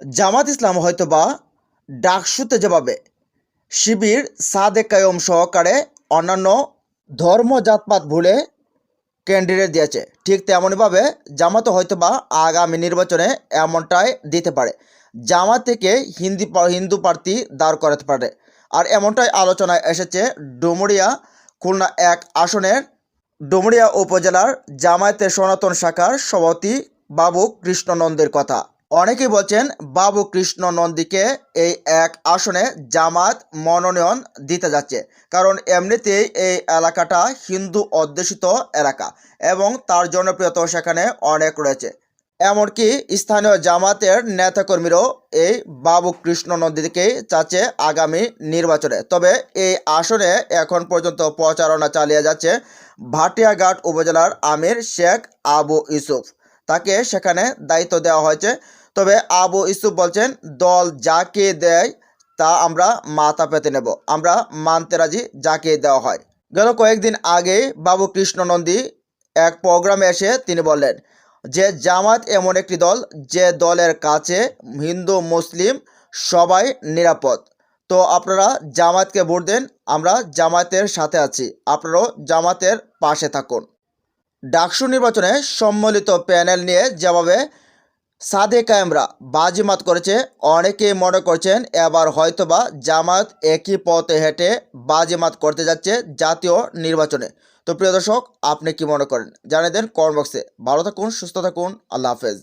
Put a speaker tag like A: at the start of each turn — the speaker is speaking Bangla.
A: জামাত ইসলাম হয়তোবা ডাকসুতে যেভাবে শিবির সাদে কায়ম সহকারে অন্যান্য ধর্ম জাতপাত ভুলে ক্যান্ডিডেট দিয়েছে। ঠিক তেমনইভাবে জামাতও হয়তোবা আগামী নির্বাচনে এমনটাই দিতে পারে, জামাত থেকে হিন্দি হিন্দু প্রার্থী দাঁড় করাতে পারে। আর এমনটাই আলোচনায় এসেছে ডুমুরিয়া খুলনা এক আসনের ডুমুরিয়া উপজেলার জামায়াতের সনাতন শাখার সভাপতি বাবু কৃষ্ণ নন্দের কথা। অনেকেই বলছেন বাবু কৃষ্ণ নন্দীকে এই এক আসনে জামাত মনোনয়ন দিতে যাচ্ছে, কারণ এমনিতেই এই এলাকাটা হিন্দু অধ্যুষিত এলাকা এবং তার জনপ্রিয়তাও সেখানে অনেক রয়েছে। এমনকি স্থানীয় জামাতের নেতাকর্মীরাও এই বাবু কৃষ্ণ নন্দীকেই চাচ্ছে আগামী নির্বাচনে। তবে এই আসনে এখন পর্যন্ত প্রচারণা চালিয়ে যাচ্ছে ভাটিয়াঘাট উপজেলার আমির শেখ আবু ইউসুফ। তাকে সেখানে দায়িত্ব দেওয়া হয়েছে তবে আবু ইউসুফ বলছেন, দল যাকে দেয়, তা আমরা মাথা পেতে নেব। আমরা মানতে রাজি যাকে দেওয়া হয়। গেল কয়েকদিন আগে বাবু কৃষ্ণ নন্দী এক প্রোগ্রামে এসে তিনি বললেন, যে জামাত এমন একটি দল, যে দলের কাছে হিন্দু, মুসলিম সবাই নিরাপদ। তো আপনারা জামাতকে ভোট দেন, আমরা জামাতের সাথে আছি। আপনারাও জামাতের পাশে থাকুন। ডাকসু নির্বাচনে সম্মিলিত প্যানেল নিয়ে যেভাবে সাদে কায়েমরা বাজিমাত করেছে। অনেকেই মনে করছেন এবার হয়তোবা জামাত একই পথে হেঁটে বাজিমাত করতে যাচ্ছে জাতীয় নির্বাচনে। তো প্রিয় দর্শক, আপনি কি মনে করেন? জানিয়ে দেন কমেন্ট বক্সে। ভালো থাকুন, সুস্থ থাকুন, আল্লাহ হাফেজ।